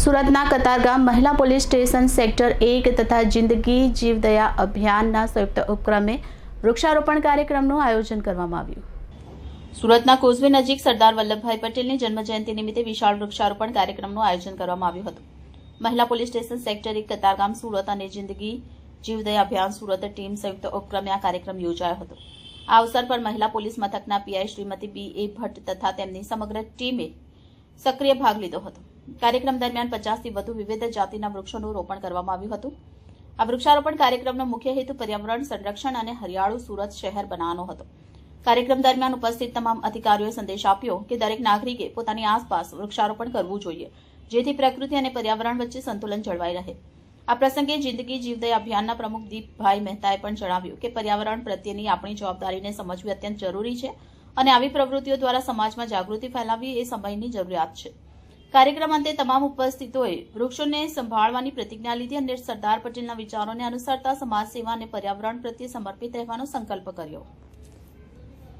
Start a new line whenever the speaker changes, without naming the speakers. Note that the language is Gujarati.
સુરતના કતારગામ મહિલા પોલીસ સ્ટેશન સેક્ટર એક તથા જિંદગી જીવદયા અભિયાનના સંયુક્ત ઉપક્રમે વૃક્ષારોપણ કાર્યક્રમનું આયોજન કરવામાં આવ્યું. સુરતના કોઝવે નજીક સરદાર વલ્લભભાઈ પટેલની જન્મજયંતિ નિમિત્તે વિશાળ વૃક્ષારોપણ કાર્યક્રમનું આયોજન કરવામાં આવ્યું હતું. મહિલા પોલીસ સ્ટેશન સેક્ટર એક કતારગામ સુરત અને જિંદગી જીવદયા અભિયાન સુરત ટીમ સંયુક્ત ઉપક્રમે આ કાર્યક્રમ યોજાયો હતો. આ અવસર પર મહિલા પોલીસ મથકના PI Shrimati B A Bhatt તથા તેમની સમગ્ર ટીમે સક્રિય ભાગ લીધો હતો. કાર્યક્રમ દરમિયાન પચાસથી વધુ વિવિધ જાતિના વૃક્ષોનું રોપણ કરવામાં આવ્યું હતું. આ વૃક્ષારોપણ કાર્યક્રમનો મુખ્ય હેતુ પર્યાવરણ, સંરક્ષણ અને હરિયાળુ સુરત શહેર બનાવવાનો હતો. કાર્યક્રમ દરમિયાન ઉપસ્થિત તમામ અધિકારીઓએ સંદેશ આપ્યો કે દરેક નાગરિકે પોતાની આસપાસ વૃક્ષારોપણ કરવું જોઈએ, જેથી પ્રકૃતિ અને પર્યાવરણ વચ્ચે સંતુલન જળવાઈ રહે. આ પ્રસંગે જિંદગી જીવદય અભિયાનના પ્રમુખ દીપભાઈ મહેતાએ પણ જણાવ્યું કે પર્યાવરણ પ્રત્યેની આપણી જવાબદારીને સમજવી અત્યંત જરૂરી છે અને આવી પ્રવૃત્તિઓ દ્વારા સમાજમાં જાગૃતિ ફેલાવવી એ સમયની જરૂરિયાત છે. કાર્યક્રમ અંતે તમામ ઉપસ્થિતોએ વૃક્ષોને સંભાળવાની પ્રતિજ્ઞા લીધી અને સરદાર પટેલના વિચારોને અનુસરતા સમાજ સેવા અને પર્યાવરણ પ્રત્યે સમર્પિત રહેવાનો સંકલ્પ કર્યો.